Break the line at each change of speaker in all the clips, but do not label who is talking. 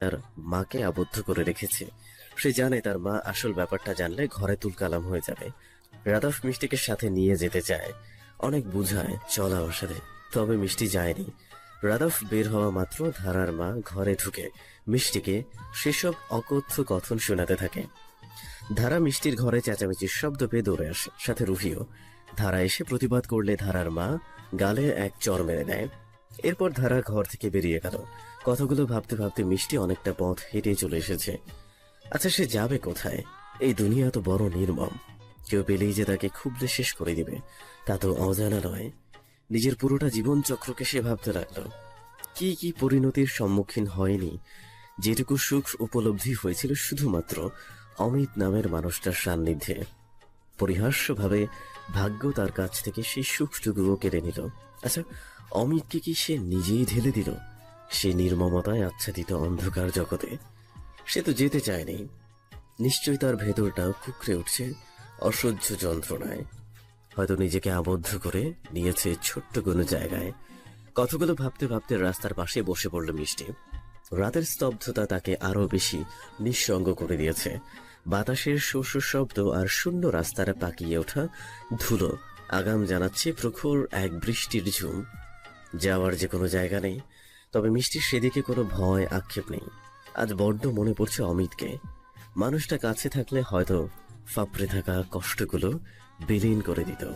তার মাকে আবদ্ধ করে রেখেছে। সে জানে তার মা আসল ব্যাপারটা জানলে ঘরে তুলকালাম হয়ে যাবে। রাধব মিষ্টিকে সাথে নিয়ে যেতে চায়। অনেক বুঝায়, চলা সাথে তবে মিষ্টি যায়নি। রাধব বের হওয়া মাত্র ধারার মা ঘরে ঢুকে মিষ্টিকে সেসব অকথ্য কথন শোনাতে থাকে। ধারা মিষ্টির ঘরে চেঁচামেচির শব্দ পেয়ে দৌড়ে আসে। সাথে রুহিও। ধারা এসে প্রতিবাদ করলে ধারার মা গালে এক চর মেরে দেয়। এরপর ধারা ঘর থেকে বেরিয়ে গেল। কথাগুলো ভাবতে ভাবতে মিষ্টি অনেকটা পথ হেঁটে চলে এসেছে। আচ্ছা সে যাবে কোথায়? এই দুনিয়া তো বড় নির্মম। কেউ পেলেই যে তাকে খুবলে শেষ করে দিবে, তা তো অজানা নয়। নিজের পুরোটা জীবন চক্রকে সে ভাবতে লাগল। কি কি পরিণতির সম্মুখীন হয়নি। যেটুকু সুখ উপলব্ধি হয়েছিল শুধুমাত্র অমিত নামের মানুষটার সান্নিধ্যে। পরিহাস্যভাবে ভাগ্য তার কাছ থেকে সেই সুখটুকুও কেড়ে নিল। আচ্ছা অমিতকে কি সে নিজেই ঢেলে দিল? সে নির্মমতায় আচ্ছাদিত অন্ধকার জগতে। সে তো যেতে চায়নি। নিশ্চয়ই তার ভেতরটাও কুকড়ে উঠছে অসহ্য যন্ত্রণায়। হয়তো নিজেকে আবদ্ধ করে নিয়েছে ছোট্ট কোনো জায়গায়। কথাগুলো ভাবতে ভাবতে রাস্তার পাশে বসে পড়ল মিষ্টি। রাতের স্তব্ধতা তাকে আরও বেশি নিঃসঙ্গ করে দিয়েছে। বাতাসের শস্য শব্দ আর শূন্য রাস্তার পাকিয়ে ওঠা ধুলো। আগাম জানাচ্ছে প্রখর এক বৃষ্টির ঝুম। যাওয়ার যে কোনো জায়গা নেই, তবে মিষ্টির সেদিকে কোনো ভয়, আক্ষেপ নেই। আজ বড্ড মনে পড়ছে অমিতকে। মানুষটা কাছে থাকলে হয়তো ফাপড়ে থাকা কষ্টগুলো বিলীন করে দিত।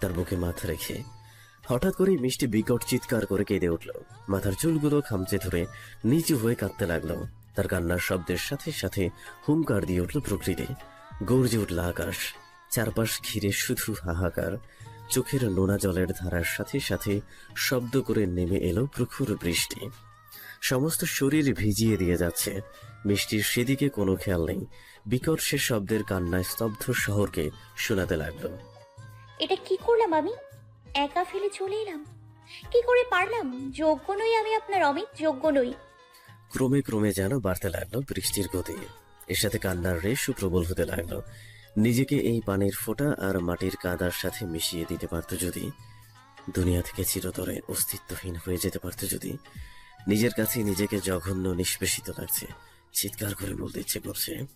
তার বুকে মাথা রেখে হঠাৎ করেই মিষ্টি বিকট চিৎকার করে কেঁদে উঠল। মাথার চুলগুলো খামচে ধরে নিচু হয়ে কাঁদতে লাগল। তার কান্নার শব্দের সাথে সাথে হুঙ্কার দিয়ে উঠল প্রকৃতি। গর্জে উঠল আকাশ। চারপাশ ঘিরে শুধু হাহাকার। চোখের নোনা জলের ধারার সাথে সাথে শব্দ করে নেমে এলো প্রখুর বৃষ্টি। সমস্ত শরীর ভিজিয়ে দিয়ে যাচ্ছে। মিষ্টির সেদিকে কোনো খেয়াল নেই। বিকট সে শব্দের কান্নায় স্তব্ধ শহরকে শোনাতে লাগল।
এটা কি করলাম আমি? একা ফেলে চলে এলাম। কি করে পারলাম? যোগ্য নই আমি আপনার অমিত, যোগ্য নই।
ক্রমে ক্রমে যেন বাড়তে লাগল বৃষ্টির গতি। এর সাথে কান্নার রেশও প্রবল হতে লাগল। নিজেকে এই পানির ফোঁটা আর মাটির কাদার সাথে মিশিয়ে দিতে পারতো যদি। দুনিয়া থেকে চিরতরে অস্তিত্বহীন হয়ে যেতে পারতো যদি। নিজের কাছে নিজেকে জঘন্য নিষ্পেষিত লাগছে। চিৎকার করে বলতে ইচ্ছে করছে।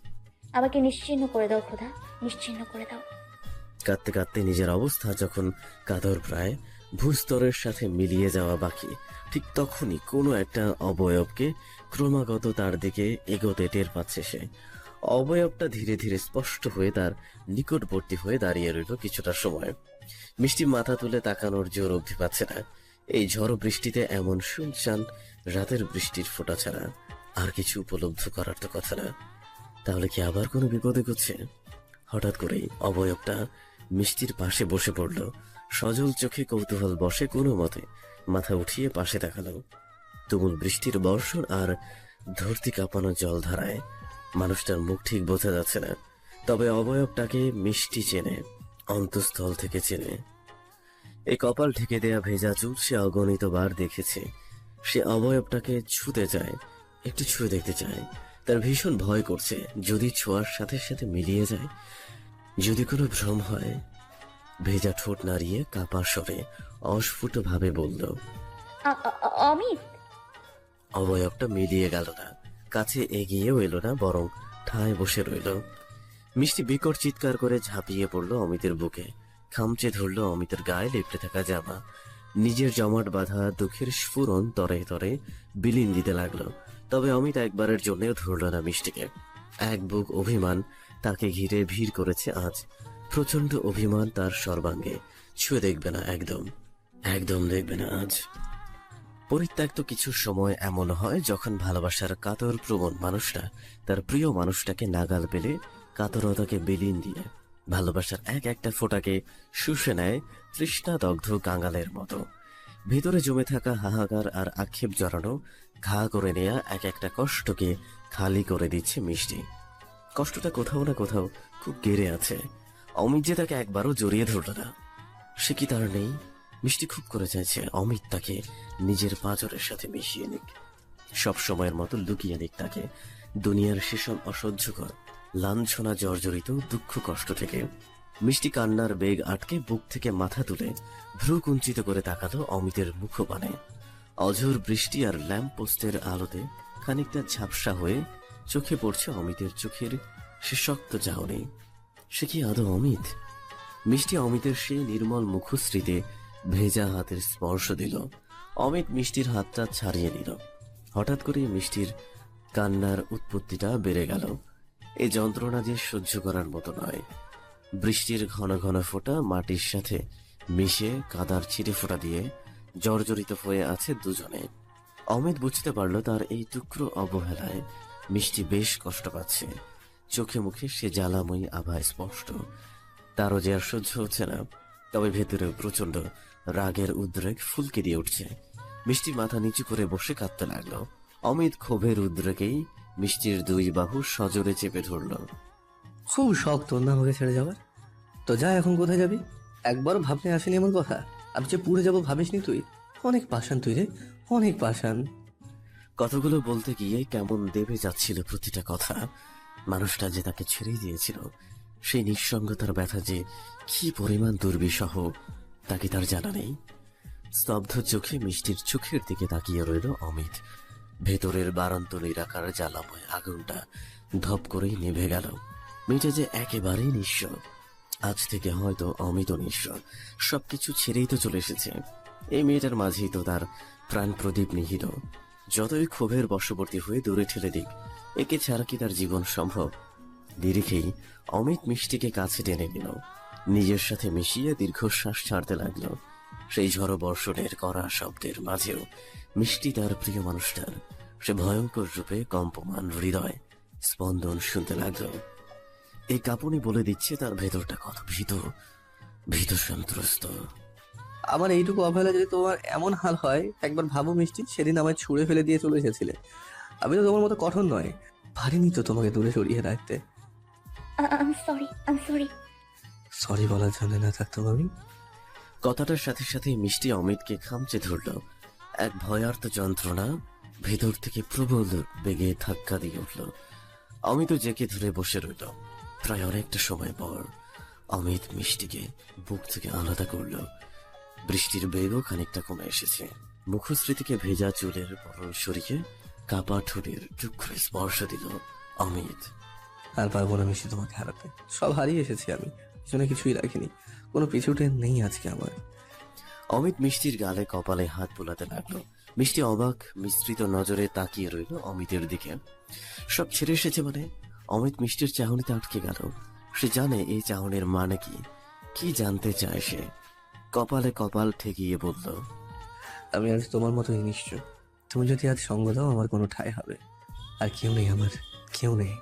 আমাকে নিশ্চিহ্ন করে দাও খোদা। নিশ্চিহ্ন করে দাও।
কাঁদতে কাঁদতে নিজের অবস্থা যখন কাদর প্রায় ভূস্তরের সাথে মিলিয়ে যাওয়া বাকি ঠিক তখনই কোনো একটা অবয়বকে ক্রমাগত তার দিকে এগোতে টের পাচ্ছে সে। অবয়বটা ধীরে ধীরে স্পষ্ট হয়ে তার নিকটবর্তী হয়ে দাঁড়িয়ে রইল কিছুটা সময়। মিষ্টি মাথা তুলে তাকানোর জোর অবধি পাচ্ছে না। এই ঝড় বৃষ্টিতে এমন শুনশান রাতের বৃষ্টির ফোঁটা ছাড়া আর কিছু উপলব্ধ করার তো কথা না। তাহলে কি আবার কোনো বিপদে করছে হঠাৎ করেই অবয়বটা মিষ্টির পাশে বসে পড়ল। সজল চোখে কৌতূহল বসে কোনো মতে মাথা উঠিয়ে পাশে তাকালো। তুমুল বৃষ্টির বর্ষণ আর ধরতি কাঁপানো জল ধারায় মানুষটার মুখ ঠিক বোঝা যাচ্ছে না। তবে অবয়বটাকে মিষ্টি চেনে, অন্তঃস্থল থেকে চেনে। এই কপাল ঢেকে দেয়া ভেজা চুল সে অগণিত বার দেখেছে। সে অবয়বটাকে ছুতে চায়, একটু ছুঁয়ে দেখতে চায়। তার ভীষণ ভয় করছে, যদি ছোঁয়ার সাথে সাথে মিলিয়ে যায়, যদি কোনো ভ্রম হয়, ভেজা ঠোঁট নাড়িয়ে কাপা স্বরে অস্ফুট ভাবে বলল
অমিত!
অবয়বটা মিলিয়ে গেল না। কাছে এগিয়েও এলো না, বরং ঠায় বসে রইল। মিষ্টি বিকট চিৎকার করে ঝাঁপিয়ে পড়ল অমিতের বুকে। খামচে ধরল অমিতের গায়ে লেপটে থাকা জামা। নিজের জমাট বাঁধা দুঃখের স্ফুরণ তরে তরে বিলীন দিতে লাগল। তবে অমিত একবারের জন্যও ধরল না মিষ্টিকে। এক বুক অভিমান তাকে ঘিরে ভিড় করেছে আজ। প্রচণ্ড অভিমান তার সর্বাঙ্গে। ছুঁয়ে দেখবে না একদম। একদম দেখবে না আজ। পরিত্যক্ত কিছু সময় এমন হয় যখন ভালোবাসার কাতর প্রবণ মানুষটা তার প্রিয় মানুষটাকে নাগাল পেলে কাতরতাকে বিলীন দিয়ে ভালোবাসার এক একটা ফোঁটাকে শুষে নেয় তৃষ্ণাদগ্ধ কাঙালের মতো। ভেতরে জমে থাকা হাহাকার আর আক্ষেপ জড়ানো, ঘা করে নেয়া এক একটা কষ্টকে খালি করে দিচ্ছে মিষ্টি। কষ্টটা কোথাও না কোথাও খুব গেড়ে আছে। অমিত যে তাকে একবারও জড়িয়ে ধরল না। সে কি তার নেই? মিষ্টি খুব করে চাইছে। অমিত তাকে নিজের পাঁজরের সাথে মিশিয়ে নিক। সব সময়ের মতো লুকিয়ে নিক তাকে। দুনিয়ার সেসব অসহ্যকর, লাঞ্ছনা জর্জরিত দুঃখ কষ্ট থেকে মিষ্টি কান্নার বেগ আটকে বুক থেকে মাথা তুলে ভ্রু কুঞ্চিত করে তাকালো অমিতের মুখপানে। অঝোর বৃষ্টি আর ল্যাম্প পোস্টের আলোতে খানিকটা ঝাপসা হয়ে চোখে পড়ছে অমিতের চোখের সে শক্ত চাহনি। সে কি আদৌ অমিত? মিষ্টি অমিতের সেই নির্মল মুখশ্রীতে ভেজা হাতের স্পর্শ দিল। অমিত মিষ্টির হাতটা ছাড়িয়ে দিল হঠাৎ করে মিষ্টির কান্নার উৎপত্তিটা বেড়ে গেল। এই যন্ত্রণা যে সহ্য করার মতো নয়। বৃষ্টির ঘন ঘন ফোঁটা মাটির সাথে মিশে কাদার ছিটে ফোঁটা দিয়ে জর্জরিত হয়ে আছে দুজনে। অমিত বুঝতে পারল তার এই টুকরো অবহেলায় মিষ্টি বেশ কষ্ট পাচ্ছে। চোখে মুখে সে জ্বালাময়ী আভা স্পষ্ট। তারও যে আর সহ্য হচ্ছে না, তবে ভেতরে প্রচণ্ড রাগের উদ্রেক ফুলকে দিয়ে উঠছে। মিষ্টি মাথা নিচু করে বসে কাঁদতে লাগল। অমিত ক্ষোভের উদ্রেকেই মিষ্টির দুই বাহু সজোরে চেপে ধরলো।
খুব শখ তোর না আমাকে ছেড়ে যাওয়ার। তো যা এখন কোথায় যাবি? একবার ভাবতে আসেনি এমন কথা। আমি যে পুড়ে যাব ভাবিসনি তুই। অনেক পাশান তুই রে অনেক পাশান
কথাগুলো বলতে গিয়ে কেমন দেবে যাচ্ছিল প্রতিটা কথা। মানুষটা যে তাকে ছেড়ে দিয়েছিল সেই নিঃসঙ্গতার ব্যথা যে কি পরিমাণ দুর্বিষহ। তাকে তার জানা নেই। স্তব্ধ চোখে মিষ্টির চোখের দিকে তাকিয়ে রইল অমিত। ভেতরের বারান্ত নিরাকার জ্বালাময় আগুনটা ধপ করেই নিভে গেল। মেয়েটা যে একেবারেই নিঃস্ব। আজ থেকে হয়তো অমিত নিঃস্ব। সবকিছু ছেড়েই তো চলে এসেছে। এই মেয়েটার মাঝেই তো তার প্রাণ প্রদীপ নিহিত। যতই ক্ষোভের বশবর্তী হয়ে দূরে ঠেলে দিক, একে ছাড়া কি তার জীবন সম্ভব? নিরিখেই অমিত মিষ্টিকে কাছে টেনে নিল। নিজের সাথে মিশিয়ে দীর্ঘশ্বাস ছাড়তে লাগল। সেই ঝড় বর্ষণের কড়া শব্দের মাঝেও মিষ্টি তার প্রিয় মানুষটার সে ভয়ঙ্কর রূপে কম্পমান হৃদয় স্পন্দন শুনতে লাগল। এই কাঁপুনি বলে দিচ্ছে তার ভেতরটা কত ভীত ভীত সন্ত্রস্ত।
আমার এইটুকু অবহেলা যদি তোমার এমন হাল হয় একবার ভাবো মিষ্টি সেদিন আমায় ছুঁড়ে ফেলে দিয়ে চলে এসেছিলে। আমি তো তোমার মতো কঠোর নয় পারিনি তো তোমাকে দূরে সরিয়ে রাখতে।
I'm sorry I'm sorry
sorry বলার জন্য না থাকতাম আমি।
কথাটার সাথে সাথে মিষ্টি অমিতকে খামচে ধরল। এক ভয়ার্থ যন্ত্রণা ভেতর থেকে প্রবল বেগে ধাক্কা দিয়ে উঠল। অমিত জেকে ধরে বসে রইল। প্রায় অনেকটা সময় পর অমিত মিষ্টিকে বুক থেকে আলাদা করল। বৃষ্টির বেগও খানিকটা কমে এসেছে। মুখশ্রীতিকে ভেজা চুলের পরন সরিয়ে কাপা ঠোঁটের টুকরো স্পর্শ দিল অমিত।
আর পারব না মিষ্টি তোমাকে হারাতে। সব হারিয়ে এসেছি আমি। পিছনে কিছুই রাখিনি। কোনো পিছুটে নেই আজকে আমার।
অমিত মিষ্টির গালে কপালে হাত বোলাতে লাগল। মিষ্টি অবাক মিশ্রিত নজরে তাকিয়ে রইল অমিতের দিকে। সব ছেড়ে এসেছে মানে? অমিত মিষ্টির চাহনিতে আটকে গেল। সে জানে এই চাহনির মানে কি। কি জানতে চায় সে? কপালে কপাল ঠেকিয়ে বলল
আমি আজ তোমার মতোই নিশ্চয়। তুমি যদি আজ সঙ্গ দাও আমার কোনো ঠাই হবে। আর কেউ নেই আমার। কেউ নেই।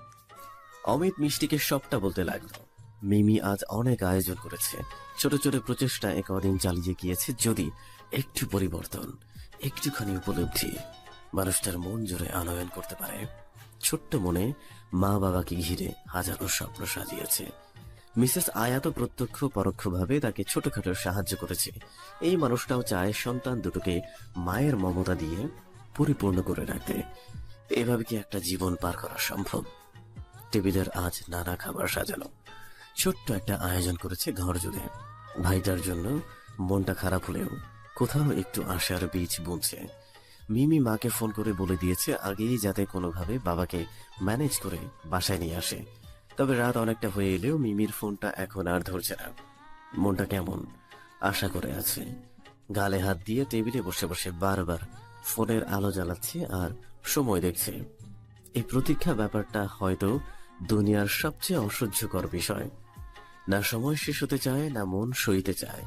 অমিত মিষ্টিকে সবটা বলতে লাগল। মিমি আজ অনেক আয়োজন করেছে। ছোট ছোট প্রচেষ্টা একদিন চালিয়ে গিয়েছে যদি একটু পরিবর্তন, একটুখানি উপলব্ধি। মানুষটার মন জোরে আনয়ন করতে পারে। ছোট্ট মনে মা বাবাকে ঘিরে হাজারো স্বপ্ন সাজিয়েছে। মিসেস আয়াত প্রত্যক্ষ পরোক্ষভাবে তাকে ছোটখাটো সাহায্য করেছে। এই মানুষটাও চায় সন্তান দুটোকে মায়ের মমতা দিয়ে পরিপূর্ণ করে রাখতে। এভাবে কি একটা জীবন পার করা সম্ভব? টেবিলের আজ নানা খাবার সাজানো। ছোট্ট একটা আয়োজন করেছে ঘর জুড়ে। ভাইটার জন্য মনটা খারাপ হলেও কোথাও একটু আশার বীজ বুনছে। মিমি মাকে ফোন করে বলে দিয়েছে আগেই যাতে কোনোভাবে বাবাকে ম্যানেজ করে বাসায় নিয়ে আসে। তবে রাত অনেকটা হয়ে এলেও মিমির ফোনটা এখন আর ধরছে না। মনটা কেমন? আশা করে আছে। গালে হাত দিয়ে টেবিলে বসে বসে বারবার ফোনের আলো জ্বালাচ্ছে আর সময় দেখছে। এই প্রতীক্ষা ব্যাপারটা হয়তো দুনিয়ার সবচেয়ে অসহ্যকর বিষয়। না সময় শেষ হতে চায়, না মন সইতে চায়।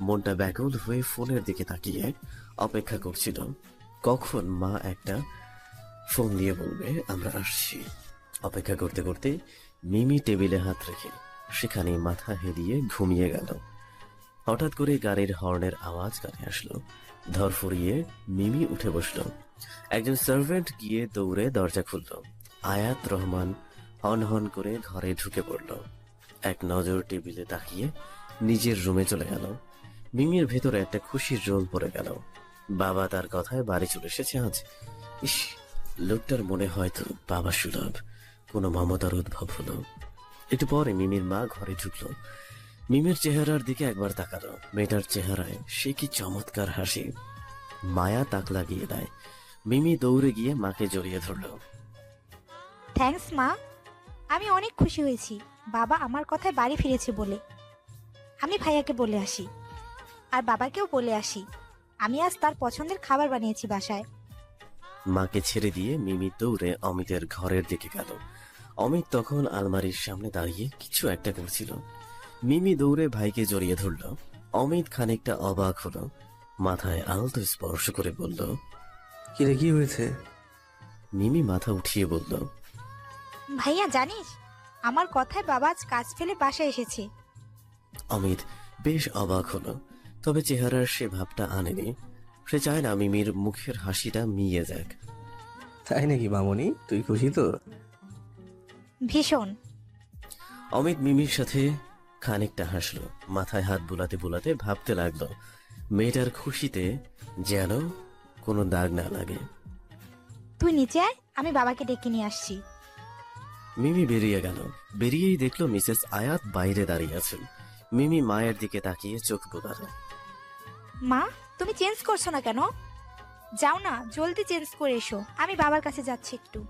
মনটা ব্যাকুল হয়ে ফোনের দিকে তাকিয়ে অপেক্ষা করছিল। কখন মা একটা ফোন দিয়ে বলবে, আমরা আসছি। অপেক্ষা করতে করতে মিমি টেবিলে হাত রেখে সেখানে মাথা হেলিয়ে ঘুমিয়ে গেল। হঠাৎ করে গাড়ির হর্নের আওয়াজ কানে আসলো। ধর ধরফরিয়ে মিমি উঠে বসল। একজন সার্ভেন্ট গিয়ে দৌড়ে দরজা খুলল। আয়াত রহমান হন হন করে ঘরে ঢুকে পড়ল। এক নজর টেবিলে তাকিয়ে নিজের রুমে চলে গেল। মিমির ভেতরে একটা খুশির রোল পড়ে গেল। বাবা তার কথায় বাড়ি চলে এসেছে আজ। ইস, লোকটার মনে হয়তো বাবা সুলভ। কোনো মমতার উদ্ভব হলো। একটু পরে মিমির মা ঘরে ঢুকলো। মিমির চেহারার দিকে একবার তাকালো। মেয়েটার চেহারায় সে কি চমৎকার হাসি। মায়া তাক লাগিয়ে দেয়। মিমি দৌড়ে গিয়ে মাকে জড়িয়ে ধরল।
থ্যাঙ্কস মা। আমি অনেক খুশি হয়েছি। বাবা আমার কথায় বাড়ি ফিরেছে বলে। আমি ভাইয়াকে বলে আসি। আর বাবাকেও বলে আসি। আমি আজ তার পছন্দের খাবার বানিয়েছি বাসায়।
মাকে ছেড়ে দিয়ে মিমি দৌড়ে অমিতের ঘরের দিকে গেল। অমিত তখন আলমারির সামনে দাঁড়িয়ে কিছু একটা করছিল। মিমি দৌড়ে ভাইকে জড়িয়ে ধরল। অমিত খানিকটা অবাক হলো। মাথায় আলতো স্পর্শ করে বলল
কিরে কি হয়েছে?
মিমি মাথা উঠিয়ে বলল
ভাইয়া জানিস? আমার কথায় বাবা আজ কাজ ফেলে বাসায় এসেছে।
অমিত বেশ অবাক হলো। তবে চেহারার সে ভাবটা আনেনি। সে চায় না মিমির মুখের হাসিটা মিয়ে যাক।
তাই নাকি মামনি? তুই খুশি তো?
ভীষণ।
অমিত মিমির সাথে খানিকটা হাসলো। মাথায় হাত বুলাতে বুলাতে ভাবতে লাগল মেয়েটার খুশিতে যেন কোনো দাগ না লাগে।
তুই নিচে আয় আমি বাবাকে ডেকে নিয়ে আসছি।
মিমি বেরিয়ে গেল। বেরিয়েই দেখল মিসেস আয়াত বাইরে দাঁড়িয়ে আছেন। মিমি মায়ের দিকে তাকিয়ে চোখ বোলালো।
মা তুমি চেঞ্জ করছ না কেন? যাও না জলদি চেঞ্জ করে এসো। আমি বাবার কাছে যাচ্ছি একটু।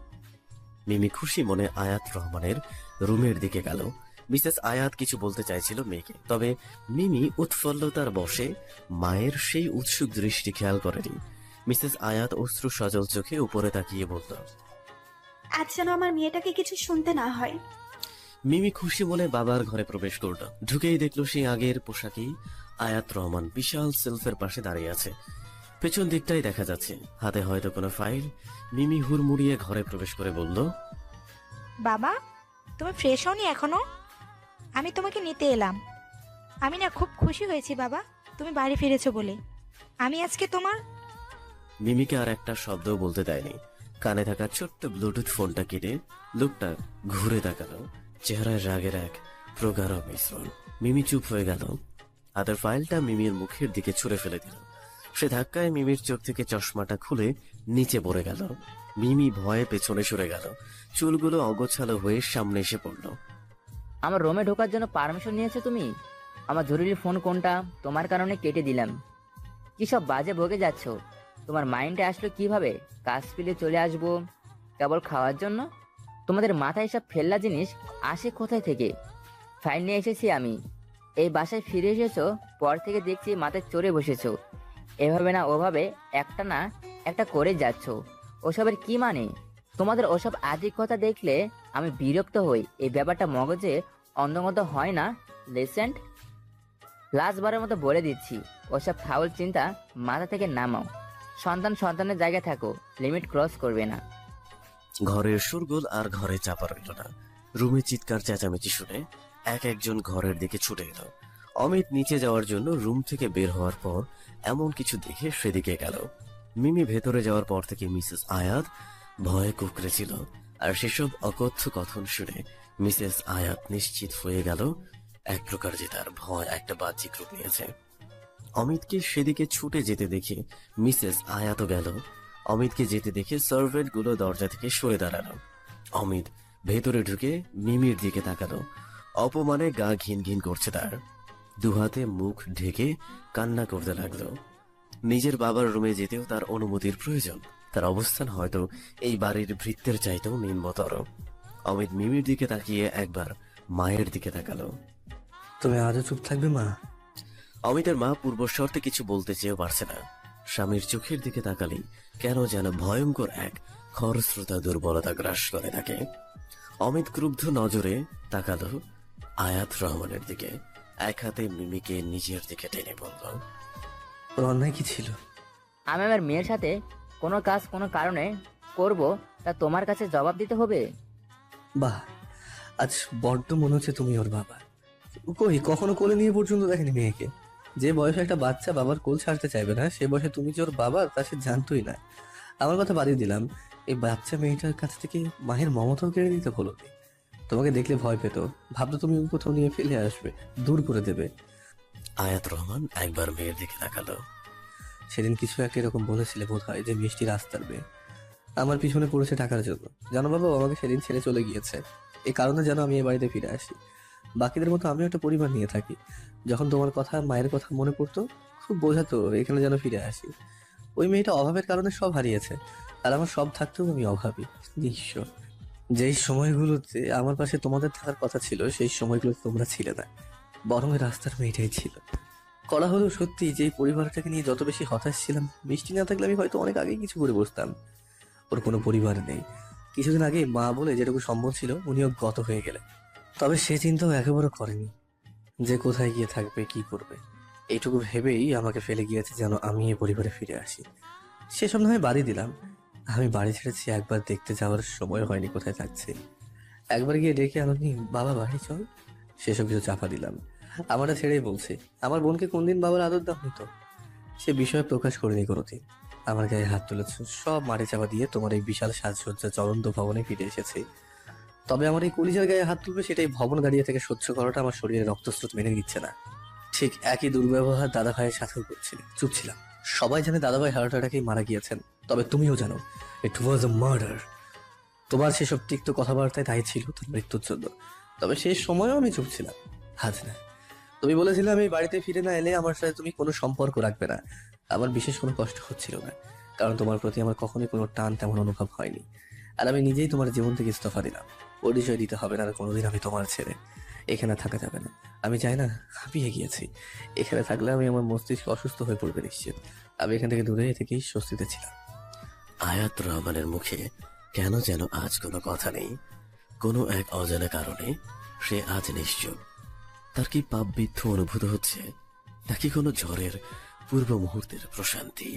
মিমি খুশি মনে আয়াত রহমানের রুমের দিকে গেল। মিসেস আয়াত কিছু বলতে চাইছিল মেয়েকে। তবে মিমি উৎফুল্লতার বসে মায়ের সেই উৎসুক দৃষ্টি খেয়াল করেনি। মিসেস আয়াত অশ্রু সজল চোখে উপরে তাকিয়ে বলল
আজ যেন আমার মেয়েটাকে কিছু শুনতে না হয়।
মিমি খুশি মনে বাবার ঘরে প্রবেশ করল। ঢুকেই দেখল সেই আগের পোশাকেই আয়াত রহমান বিশাল সেলফের পাশে দাঁড়িয়ে আছে। পেছন দিকটাই দেখা যাচ্ছে। হাতে হয়তো কোনো ফাইল। মিমি হুড়মুড়িয়ে ঘরে প্রবেশ করে বলল
বাবা তুমি ফ্রেশ হওনি এখনও? আমি তোমাকে নিতে এলাম। আমি না খুব খুশি হয়েছি বাবা তুমি বাড়ি ফিরেছো বলে। আমি আজকে তোমার
মিমিকে আর একটা শব্দও বলতে দেয়নি। কানে থাকা ছোট্ট ব্লুটুথ ফোনটা কেটে লোকটা ঘুরে তাকালো। চেহারায় রাগের এক প্রগাঢ় মিশ্রণ। মিমি চুপ হয়ে গেল। হাতের ফাইলটা মিমির মুখের দিকে ছুঁড়ে ফেলে দিল। সে ধাক্কায় মিমির চোখ থেকে চশমাটা খুলে নিচে পড়ে গেল। মিমি ভয়ে পেছনে সরে গেল। চুলগুলো অগোছালো হয়ে সামনে এসে পড়ল।
আমার রোমে ঢোকার জন্য পারমিশন নিয়েছো তুমি? আমার জরুরি ফোন কোনটা? তোমার কারণে কেটে দিলাম। কি সব বাজে ভোগে যাচ্ছ? তোমার মাইন্ডে আসলো কীভাবে? কাজ পেলে চলে আসব কেবল খাওয়ার জন্য? তোমাদের মাথায় সব ফেললা জিনিস আসে কোথায় থেকে? ফাইল নিয়ে এসেছি আমি। এই বাসায় ফিরে এসেছ, পর থেকে দেখছি মাথায় চড়ে বসেছো। এভাবে না ওভাবে একটা না একটা করে যাচ্ছ। ওসবের কি মানে? তোমাদের ওসব কথা দেখলে আমি বিরক্ত হই। এই ব্যাপারটা মগজে অন্ধমত হয় না, লেসেন্ট? লাস্টবারের মতো বলে দিচ্ছি। ওসব ফাউল চিন্তা মাথা থেকে নামাও। সন্তান সন্তানের জায়গায় থাকো লিমিট ক্রস করবে না।
ঘরের সুরগোল আর ঘরে চাপা রইল না। রুমে চিৎকার, চেঁচামেচি শুনে এক একজন ঘরের দিকে ছুটে এলো। অমিত নিচে যাওয়ার জন্য রুম থেকে বের হওয়ার পর এমন কিছু দেখে সেদিকে গেল। মিমি ভেতরে যাওয়ার পর থেকে মিসেস আয়াত ভয়ে কুকড়েছিল আর সেসব অকথ্য কথন শুনে মিসেস আয়াত নিশ্চিত হয়ে গেল, এক প্রকার যে তার ভয়, একটা বাহ্যিক রূপ নিয়েছে। অমিতকে সেদিকে ছুটে যেতে দেখে মিসেস আয়াতও গেল। অমিতকে যেতে দেখে সার্ভেন্টগুলো দরজা থেকে সরে দাঁড়াল। অমিত ভেতরে ঢুকে মিমির দিকে তাকালো। অপমানে গা ঘিন ঘিন করছে তার। দুহাতে মুখ ঢেকে কান্না করতে লাগল। নিজের বাবার রুমে যেতেও তার অনুমতির প্রয়োজন। তার অবস্থান হয়তো এই বাড়ির ভৃত্যের চাইতেও নিম্নতর। অমিত মিমির দিকে তাকিয়ে একবার মায়ের দিকে তাকালো।
তুমি আজও চুপ থাকবে মা?
অমিতের মা পূর্ব শর্তে কিছু বলতে চেয়েও পারছে না। স্বামীর চোখের দিকে তাকালেই কেন যেন ভয়ঙ্কর এক খরস্রোতা দুর্বলতা গ্রাস করে তাকে। অমিত ক্রুব্ধ নজরে তাকালো আয়াত রহমানের দিকে। এক হাতে মিমিকে নিজের দিকে টেনে বলল
ওর অন্যায় কি ছিল?
আমি আমার মেয়ের সাথে কোনো কাজ কোনো কারণে করব তা তোমার কাছে জবাব দিতে হবে?
বাহ আজ বড্ড মনে হচ্ছে তুমি ওর বাবা। কই কখনো কোলে নিয়ে পর্যন্ত দেখেনি মেয়েকে? যে বয়সে একটা বাচ্চা বাবার কোল ছাড়তে চাইবে না সে বয়সে তুমি যে ওর বাবা তা সে জানতোই না। আমার কথা বাড়িয়ে দিলাম এই বাচ্চা মেয়েটার কাছ থেকে মায়ের মমতাও কেড়ে নিতে হলো তোমাকে দেখলে ভয় পেত ভাবতো তুমি কোথাও নিয়ে ফেলে আসবে দূর করে দেবে।
আয়াত রহমান একবার মেয়ের দিকে তাকালো।
সেদিন কিছু একটা এরকম বলেছিলে বোধ হয় যে মিষ্টি রাস্তার মেয়ে। আমার পিছনে পড়েছে টাকার জন্য। জানো বাবা আমাকে সেদিন ছেড়ে চলে গিয়েছে। এই কারণে যেন আমি এ বাড়িতে ফিরে আসি। বাকিদের মতো আমিও একটা পরিবার নিয়ে থাকি। যখন তোমার কথা, মায়ের কথা মনে পড়তো, খুব বোঝাতো এখানে যেন ফিরে আসি। ওই মেয়েটা অভাবের কারণে সব হারিয়েছে। আর আমার সব থাকতেও আমি অভাবী, নিঃস্ব। যেই সময়গুলোতে আমার পাশে তোমাদের থাকার কথা ছিল, সেই সময়গুলোতে তোমরা ছিলে না। বরং রাস্তার মেয়েটাই ছিল। করা হলো সত্যি যে পরিবারটাকে নিয়ে যত বেশি হতাশ ছিলাম, মিষ্টি না থাকলে আমি হয়তো অনেক আগেই কিছু করে বসতাম। ওর কোনো পরিবার নেই। কিছুদিন আগে মা বলে যেটুকু সম্ভব ছিল, উনিও গত হয়ে গেলেন। তবে সে চিন্তাও একেবারে করেনি। যে কোথায় গিয়ে থাকবে, কি করবে? এইটুকু ভেবেই আমাকে ফেলে গিয়েছে যেন আমি এ পরিবারে ফিরে আসি। সেসব নয় বাড়ি দিলাম। আমি বাড়ি ছেড়েছি, একবার দেখতে যাওয়ার সময় হয়নি কোথায় থাকছে। একবার গিয়ে ডেকে আলোনি বাবা, বাড়ি চল। সেসব কিছু চাপা দিলাম। আমারটা ছেড়েই বলছে, আমার বোনকে কোনদিন বাবার আদর দাম হতো সে বিষয়ে প্রকাশ করিনি কোনোদিন। আমার গায়ে হাত তুলেছে, সব মাটি চাপা দিয়ে তোমার এই বিশাল সাজসজ্জা চলন্ত ভবনে ফিরে এসেছি। তবে আমার এই কলিজার গায়ে হাত তুলবে সেটাই ভবন দাঁড়িয়ে থেকে সহ্য করাটা আমার শরীরে রক্তস্রোত মেনে নিচ্ছে না। ঠিক একই দুর্ব্যবহার দাদা ভাইয়ের সাথেও করছিল চুপ ছিলাম। সবাই জানে দাদা ভাই হার্ট অ্যাটাকেই মারা গিয়েছেন। তবে তুমিও জানো ইট ওয়াজ আ মার্ডার তোমার সেসব তিক্ত কথাবার্তায় তাই ছিল তার মৃত্যুর জন্য। তবে সেই সময়ও আমি চুপ ছিলাম। আজ না। তুমি বলেছিলে আমি বাড়িতে ফিরে না এলে আমার সাথে তুমি কোনো সম্পর্ক রাখবে না। আমার বিশেষ কোনো কষ্ট হচ্ছিল না। কারণ তোমার প্রতি আমার কখনোই কোনো টান তেমন অনুভব হয়নি। আর আমি নিজেই তোমার জীবন থেকে ইস্তফা দিলাম। পরিচয় দিতে হবে না কোনোদিন আমি তোমার ছেড়ে এখানে থাকা যাবে না। আমি চাই না, হাঁপিয়ে গিয়েছি। এখানে থাকলে আমি আমার মস্তিষ্ক অসুস্থ হয়ে পড়বে নিশ্চিত। আমি এখান থেকে দূরে থেকেই স্বস্তিতে ছিলাম।
আয়াত রহমানের মুখে কেন যেন আজ কোনো কথা নেই, কোনো এক অজানা কারণে সে আজ নিশ্চুপ। তার কি পাপবিদ্ধ অনুভূত হচ্ছে, নাকি কোনো ঝড়ের পূর্ব মুহূর্তের প্রশান্তি?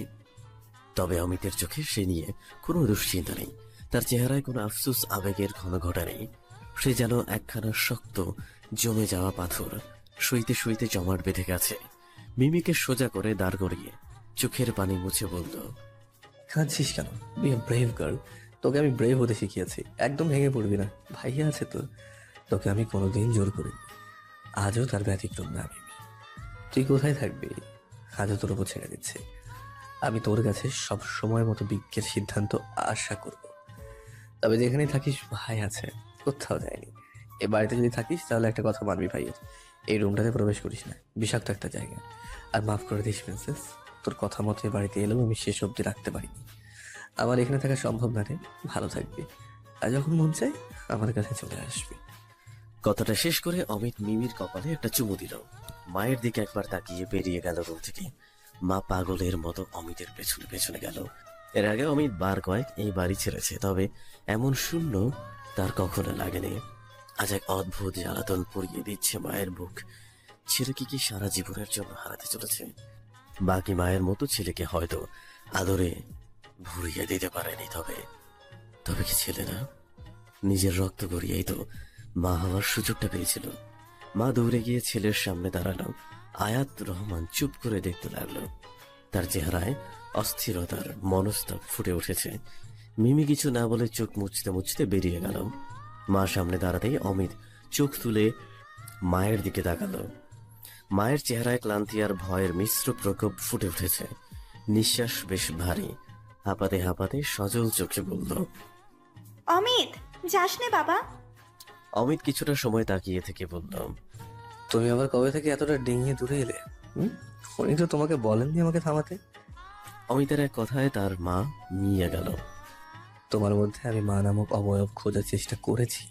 তবে অমিতের চোখে সে নিয়ে কোনো দুশ্চিন্তা নেই। তার চেহারায় কোনো আফসোস, আবেগের ঘন ঘটা নেই। সে যেন একখানা শক্ত, জমে যাওয়া পাথর সইতে সইতে জমাট বেঁধে গেছে। মিমিকে সোজা করে দাঁড় করিয়ে চোখের পানি মুছে বলল,
কাঁদছিস কেন? ব্রেভ গার্ল তোকে আমি ব্রেভ হতে শিখিয়েছি। একদম ভেঙে পড়বি না। ভাইয়া আছে তো। তোকে আমি কোনোদিন জোর করিনি। আজও তার ব্যতিক্রম না আমি তুই কোথায় থাকবি? আজও তোর উপর ছেড়ে দিচ্ছে। আমি তোর কাছে সব সময় মতো বিজ্ঞের সিদ্ধান্ত আশা করব। তবে যেখানে থাকিস, ভাই আছে। কোথাও যায়নি। এ বাড়িতে যদি থাকিস, তাহলে একটা কথা মানবি ভাইয়ের এই রুমটাতে প্রবেশ করিস না। বিষাক্ত একটা জায়গা। আর মাফ করে দিস প্রিন্সেস তোর কথা মতো এ বাড়িতে এলেও আমি শেষ অব্দি রাখতে পারিনি। আমার এখানে থাকা সম্ভব না রে। ভালো থাকবি। আর যখন মন চাই আমার কাছে চলে আসবি।
কথাটা শেষ করে অমিত মিমির কপালে একটা চুমু দিল। মায়ের দিকে একবার তাকিয়ে বেরিয়ে গেল রুম থেকে। মা পাগলের মতো অমিতের পেছনে পেছনে গেল। এর আগে অমিত বার কয়েক এই বাড়ি ছেড়েছে, তবে এমন শূন্য তার কখনো লাগেনি। আজ এক অদ্ভুত জ্বালাতন পরিয়ে দিচ্ছে মায়ের বুক। ছেলেকে কি সারা জীবনের জন্য হারাতে চলেছে? বাকি মায়ের মতো ছেলেকে হয়তো আদরে ভরিয়ে দিতে পারেনি, তবে তবে কি ছেলে না? নিজের রক্ত গড়িয়েই তো মা হওয়ার সুযোগটা পেয়েছিল। মা দৌড়ে গিয়ে ছেলের সামনে দাঁড়াল। আয়াত রহমান চুপ করে দেখতে লাগল। তার চেহারায় অস্থিরতার মনস্তাপ ফুটে উঠেছে। মিমি কিছু না বলে চোখ মুছতে মুছতে বেরিয়ে গেল। মা সামনে দাঁড়াতেই অমিত চোখ তুলে মায়ের দিকে তাকালো। মায়ের চেহারায় ক্লান্তি আর ভয়ের মিশ্র প্রকোপ ফুটে উঠেছে। নিঃশ্বাস বেশ ভারী। হাঁপাতে হাঁপাতে সজল চোখে বলল
অমিত যাস নে বাবা।
অমিত কিছুটা সময় তাকিয়ে থেকে বলল
তুমি আবার কবে থেকে এতটা ডিঙিয়ে দূরে এলে? হুম? উনি তো তোমাকে বলেননি আমাকে থামাতে।
অমিতের এক কথায় তার মা মিয়ে গেল।
তোমার মধ্যে আমি মা নামক অবয়ব খোঁজার চেষ্টা করেছি।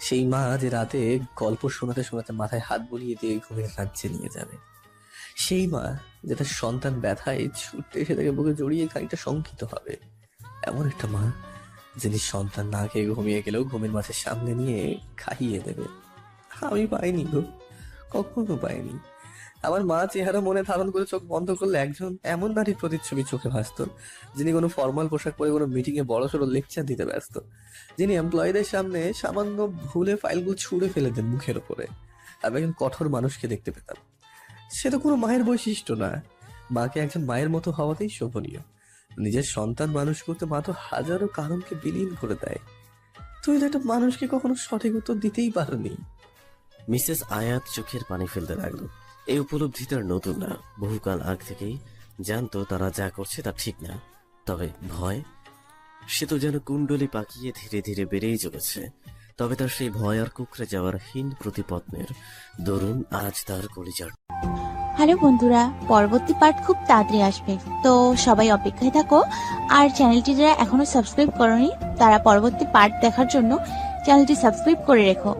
সেই মা যে রাতে গল্প শোনাতে শোনাতে মাথায় হাত বুলিয়ে দিয়ে ঘুমের রাজ্যে নিয়ে যাবে। সেই মা যে তার সন্তান ব্যথায় ছুটতে এসে তাকে বুকে জড়িয়ে খানিকটা শঙ্কিত হবে। এমন একটা মা যিনি সন্তান না খেয়ে ঘুমিয়ে গেলেও ঘুমের মাঝে সামনে নিয়ে খাইয়ে দেবে। আমি পাইনি গো, কখনো পাইনি। আমার মা চেহারা মনে ধারণ করে চোখ বন্ধ করলে একজন এমন নারীর প্রতিচ্ছবি চোখে ভাসত, যিনি কোনো ফর্মাল পোশাক পরে কোনো মিটিং এ বড় সড়ো লেকচার দিতে ব্যস্ত, যিনি এমপ্লয়ীদের সামনে সামান্য ভুলে ফাইলগুলো ছুঁড়ে ফেলে দেন মুখের ওপরে আমি একজন কঠোর মানুষকে দেখতে পেতাম। সে তো কোনো মায়ের বৈশিষ্ট্য না। মাকে একজন মায়ের মতো হওয়াতেই শোভনীয়। নিজের সন্তান মানুষ করতে মা তো হাজারো কারণকে বিলীন করে দেয়। তুমি তো একটা মানুষকে কখনো সঠিক উত্তর দিতেই পারোনি।
মিসেস আয়াত চোখের পানি ফেলতে লাগল। এই উপলব্ধি তার নতুন না বহুকাল আগ থেকেই জানতো তারা যা করছে তা ঠিক না। তবে ভয়, সে তো যেন কুণ্ডলি পাকিয়ে ধীরে ধীরে বেড়েই চলেছে। তবে তার সেই ভয় আর কুকড়ে যাওয়ার হীন প্রতিপত্নের দরুন আজ তার কলিজার
হ্যালো বন্ধুরা, পরবর্তী পার্ট খুব তাড়াতাড়ি আসবে। তো সবাই অপেক্ষায় থাকো, আর চ্যানেলটি যারা এখনও সাবস্ক্রাইব করনি, তারা পরবর্তী পার্ট দেখার জন্য চ্যানেলটি সাবস্ক্রাইব করে রেখো।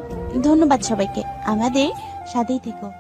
ধন্যবাদ সবাইকে। আমাদের সাথেই থেকো।